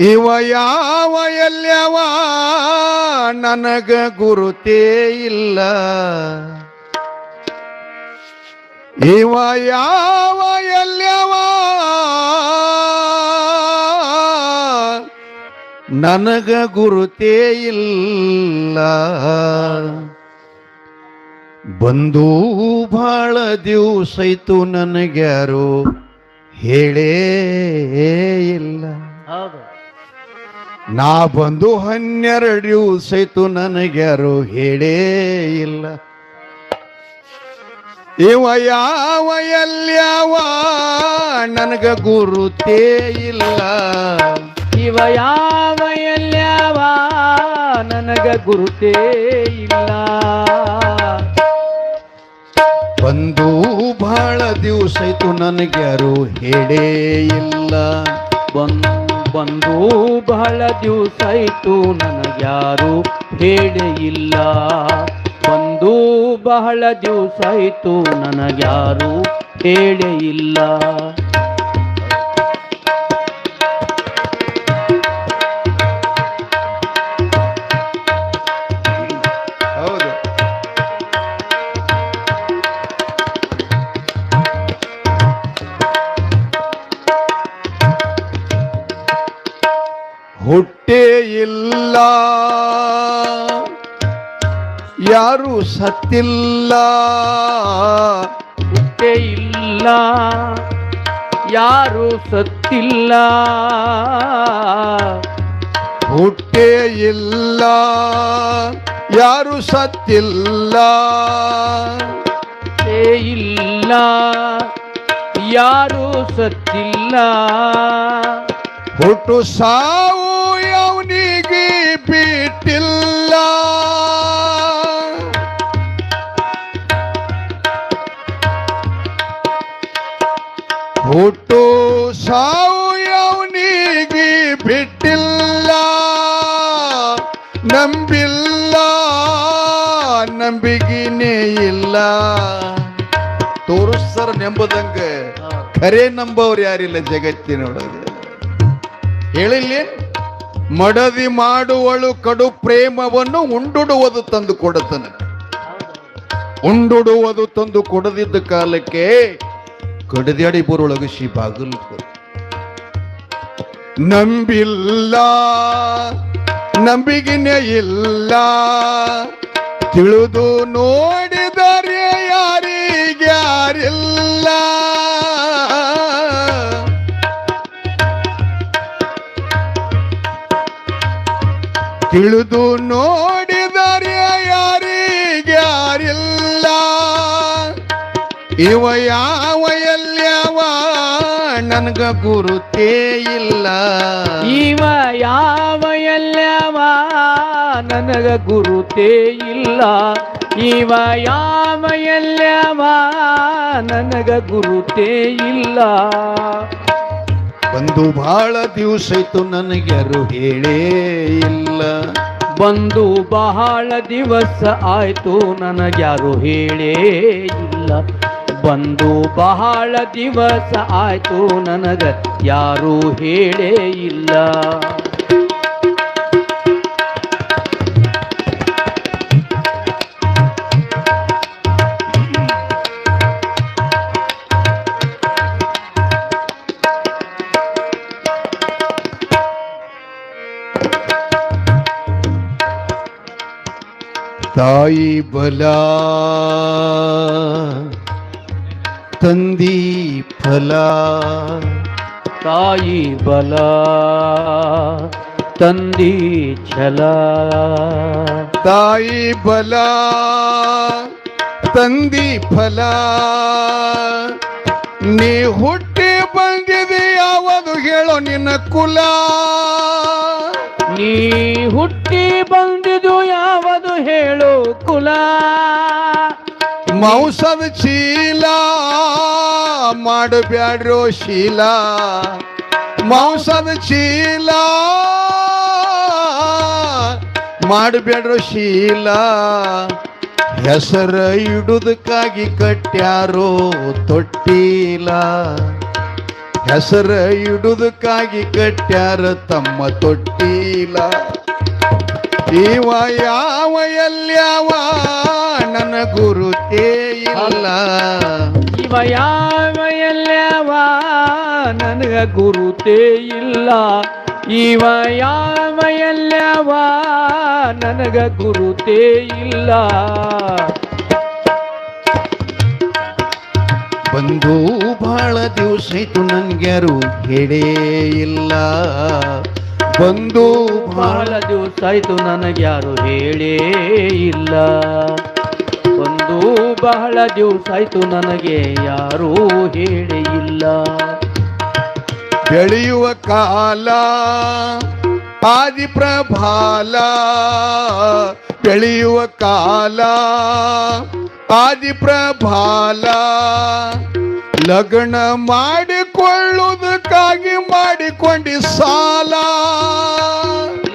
ಇವ ಯಾವ ಎಲ್ಲವ ನನಗ ಗುರುತೇ ಇಲ್ಲ. ಇವ ಯಾವ ಎಲ್ಲವ ನನಗ ಗುರುತೇ ಇಲ್ಲ. ಬಂದು ಬಹಳ ದಿವಸೈತು ನನಗ್ಯಾರು ಹೇಳೇ ಇಲ್ಲ. ಹೌದು. ನಾ ಬಂದು ಹನ್ನೆರಡು ದಿವಸೈತು ನನಗ್ಯಾರು ಹೇಳೇ ಇಲ್ಲ. ಇವ ಯಾವ ಎಲ್ಯಾವ ನನಗ ಗುರುತೇ ಇಲ್ಲ. ಇವ ಯಾವ ಎಲ್ಯಾವ ನನಗ ಗುರುತೇ ಇಲ್ಲ. ಬಂದು ಬಹಳ ದಿವಸೈತು ನನಗ್ಯಾರು ಹೇಳೇ ಇಲ್ಲ. ಬಂದು ಬಂದು ಬಹಳ ದಿವಸ ಆಯ್ತು ನನಗ್ಯಾರು ಹೇಳಿಲ್ಲ. ಬಂದು ಬಹಳ ದಿವಸ ಆಯ್ತು ನನಗ್ಯಾರು ಹೇಳೇ ಹುಟ್ಟೇ ಇಲ್ಲ. ಯಾರು ಸತ್ತಿಲ್ಲ. ಹುಟ್ಟೇ ಇಲ್ಲ. ಯಾರು ಸತ್ತಿಲ್ಲ. ಹುಟ್ಟೇ ಇಲ್ಲ. ಯಾರು ಸತ್ತಿಲ್ಲ. ಇಲ್ಲ. ಯಾರು ಸತ್ತಿಲ್ಲ. ಹುಟ್ಟು ಸಾವು ಹುಟ್ಟು ಸಾವು ಅವನಿಗೆ ಬಿಟ್ಟಿಲ್ಲ, ನಂಬಿಲ್ಲ ನಂಬಿಗಿನೇ ಇಲ್ಲ. ತೋರಿಸ್ತಾರ ನೆಂಬದಂಗ. ಖರೆ ನಂಬವ್ರು ಯಾರಿಲ್ಲ ಜಗತ್ತಿನೊಳಗೆ. ಹೇಳಿಲ್ಲ, ಮಡದಿ ಮಾಡುವಳು ಕಡು ಪ್ರೇಮವನ್ನು ಉಂಡುಡುವುದು ತಂದು ಕೊಡುತ್ತಾನೆ. ಉಂಡುಡುವುದು ತಂದು ಕೊಡದಿದ್ದ ಕಾಲಕ್ಕೆ ಕಡದ್ಯಾಡಿ ಬರೊಳಗೆ ಶಿ ಬಾಗಿಲು ನಂಬಿಲ್ಲ ನಂಬಿಗಿನೇ ಇಲ್ಲ. ತಿಳಿದು ನೋಡಿದರೆ ಯಾರಿಗ್ಯಾರಿಲ್ಲ ತಿಳಿದು ನೋಡಿದರೆ ಇವ ಯಾವ ಎಲ್ಯವ ನನಗ ಗುರುತೇ ಇಲ್ಲ. ಇವ ಯಾವ ಎಲ್ಲವ ನನಗ ಗುರುತೇ ಇಲ್ಲ. ಇವ ಯಾವ ಎಲ್ಲವ ನನಗ ಗುರುತೇ ಇಲ್ಲ. ಬಂದು ಬಹಳ ದಿವಸ ಇತ್ತು ನನಗ್ಯಾರು ಹೇಳೇ ಇಲ್ಲ. ಬಂದು ಬಹಳ ದಿವಸ ಆಯ್ತು ನನಗ್ಯಾರು ಹೇಳೇ ಇಲ್ಲ. ಬಂದು ಬಹಳ ದಿವಸ ಆಯ್ತು ನನಗ ಯಾರು ಹೇಳೇ ಇಲ್ಲ. ತಾಯಿ ಬಲ ತಂದಿ ಫಲ ತಾಯಿ ಬಲ ತಂದಿ ಛಲ. ತಾಯಿ ಬಲ ತಂದಿ ಫಲ. ನೀ ಹುಟ್ಟಿ ಬಂದಿದೆ ಯಾವುದು ಹೇಳೋ ನಿನ್ನ ಕುಲ. ನೀ ಹುಟ್ಟಿ ಬಂದಿದು ಯಾವುದು ಹೇಳು ಕುಲ. ಮೌಸದ ಚೀಲ ಮಾಡಬ್ಯಾಡ್ರೋ ಶೀಲ. ಮಾಂಸದ ಚೀಲ ಮಾಡಬ್ಯಾಡ್ರೋ ಶೀಲ. ಹೆಸರ ಇಡುದಕ್ಕಾಗಿ ಕಟ್ಟ್ಯಾರೋ ತೊಟ್ಟಿಲ. ಹೆಸರ ಇಡುದಕ್ಕಾಗಿ ಕಟ್ಟ್ಯಾರ ತಮ್ಮ ತೊಟ್ಟಿಲ. ಇವ ಯಾವ ಎಲ್ಯಾವ ಗುರುತೇ ಇಲ್ಲ. ಇವ ಯಾವ ಎಲ್ಲವ ನನಗ ಗುರುತೇ ಇಲ್ಲ. ಇವ ಯಾವ ಎಲ್ಲವ ನನಗ ಗುರುತೇ ಇಲ್ಲ. ಬಂದು ಬಹಳ ದಿವಸ ಆಯ್ತು ನನ್ಗ್ಯಾರು ಹೇಳೇ ಇಲ್ಲ. ಬಂದು ಬಹಳ ದಿವಸ ಆಯ್ತು ನನಗ್ಯಾರು ಹೇಳೇ ಇಲ್ಲ. ಬಹಳ ದಿವಸ ಆಯ್ತು ನನಗೆ ಯಾರೂ ಹೇಳಿಲ್ಲ. ಇಲ್ಲ ಬೆಳೆಯುವ ಕಾಲ ಆದಿ ಪ್ರಭಾಲ ಬೆಳೆಯುವ ಕಾಲ ಆದಿ ಪ್ರಭಾಲ ಲಗ್ನ ಮಾಡಿಕೊಳ್ಳುವುದಕ್ಕಾಗಿ ಮಾಡಿಕೊಂಡಿ ಸಾಲ.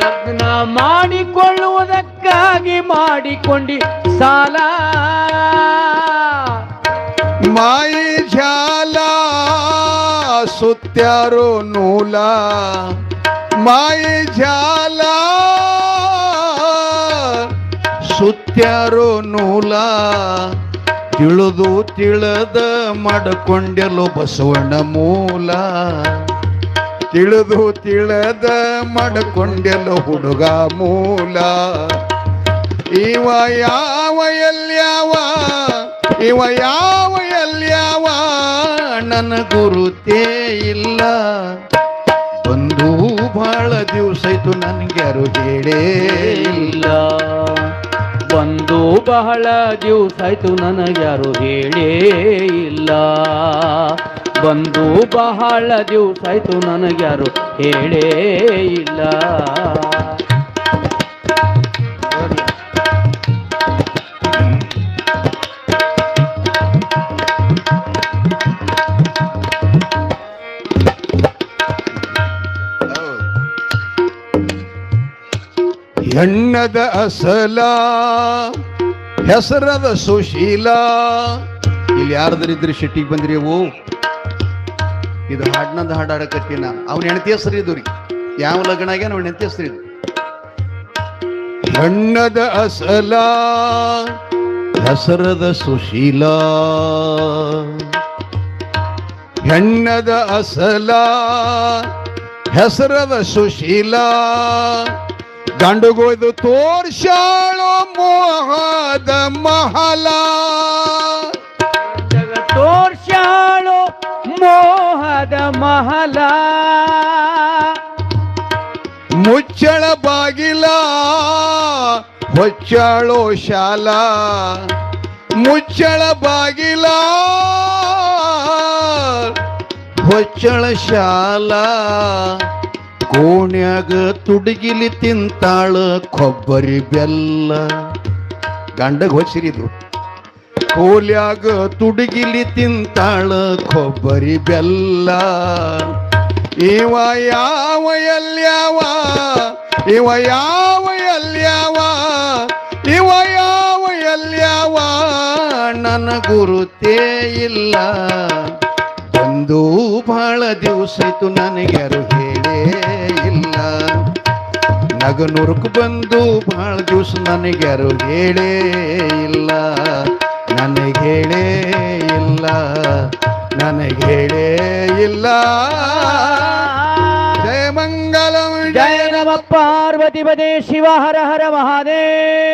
ಲಗ್ನ ಮಾಡಿಕೊಳ್ಳುವುದಕ್ಕಾಗಿ ಮಾಡಿಕೊಂಡಿ ಸಾಲ. ಸುತ್ಯಾರೋ ನೂಲ ಮಾಯಿ ಜಾಲ ಸುತ್ಯಾರೋ ನೂಲ ತಿಳಿದು ತಿಳದ ಮಾಡಿಕೊಂಡೆಲು ಬಸವಣ್ಣ ಮೂಲ. ತಿಳಿದು ತಿಳದ ಮಾಡಿಕೊಂಡೆಲು ಹುಡುಗ ಮೂಲ. ಇವ ಯಾವ ಎಲ್ಯಾವ ಇವ ಯಾವ ಎಲ್ಯಾವ ನನ್ನ ಗುರುತೇ ಇಲ್ಲ. ಒಂದು ಬಹಳ ದಿವಸ ಆಯ್ತು ನನ್ಗ್ಯಾರು ಹೇಳೇ ಇಲ್ಲ. ಒಂದು ಬಹಳ ದಿವಸ ಆಯ್ತು ನನಗ್ಯಾರು ಹೇಳೇ ಇಲ್ಲ. ಬಂದು ಬಹಳ ದಿವಸ ಆಯ್ತು ನನಗ್ಯಾರು ಹೇಳೇ ಇಲ್ಲ. ಹೆಣ್ಣದ ಅಸಲ, ಹೆಸರದ ಸುಶೀಲ. ಇಲ್ಲಿ ಯಾರದರಿದ್ರಿ ಶೆಟ್ಟಿಗೆ ಬಂದ್ರಿ ಅವು? ಇದು ಹಾಡ್ನಂದ ಹಾಡು ಹಾಡಕತ್ತೀನ ಅವನ ಹೆಂಡತಿ ಹೆಸರು ಇದು ರೀ. ಯಾವ ಲಗ್ನ ಆಗ್ಯಾನ ಅವನ ಹೆಂಡತಿ ಹೆಸರು ಇದು? ಹೆಣ್ಣದ ಅಸಲ, ಹೆಸರದ ಸುಶೀಲ. ಹೆಣ್ಣದ ಅಸಲ, ಹೆಸರದ ಸುಶೀಲ. ಗಂಡುಗೊಯ್ದು ತೋರ್ಷಾಳು ಮೋಹದ ಮಹಲ. ತೋರ್ಷಾಳು ಮೋಹದ ಮಹಲ. ಮುಚ್ಚಳ ಬಾಗಿಲ ಹೊಚ್ಚಾಳೋ ಶಾಲ. ಮುಚ್ಚಳ ಬಾಗಿಲ ಹೊಚ್ಚಳ ಶಾಲ. ಕೋಣ್ಯಾಗ ತುಡುಗಿಲಿ ತಿಂತಾಳ ಕೊಬ್ಬರಿ ಬೆಲ್ಲ. ಗಂಡಗ ಹೊಸಿರಿದು ಕೋಲ್ಯಾಗ ತುಡುಗಿಲಿ ತಿಂತಾಳ ಕೊಬ್ಬರಿ ಬೆಲ್ಲ. ಇವ ಯಾವ ಎಲ್ಯಾವ ಇವ ಯಾವ ಎಲ್ಯಾವ ಇವ ಯಾವ ಎಲ್ಯಾವ ನನ್ನ ಗುರುತೇ ಇಲ್ಲ. ಒಂದು ಬಹಳ ದಿವಸ ನನಗೆ ನನಗ್ಯಾರು ಹೇಳೇ ಇಲ್ಲ. ನಗನೂರ್ಕ್ ಬಂದು ಬಹಳ ದಿವಸ ನನಗ್ಯಾರು ಹೇಳೇ ಇಲ್ಲ. ನನಗೆ ಹೇಳೇ ಇಲ್ಲ. ನನಗೆ ಹೇಳೇ ಇಲ್ಲ. ಜಯ ಮಂಗಲಂ. ಜಯ ನಮ ಪಾರ್ವತಿ ಪದೇ ಶಿವ ಹರ ಹರ ಮಹಾದೇವ.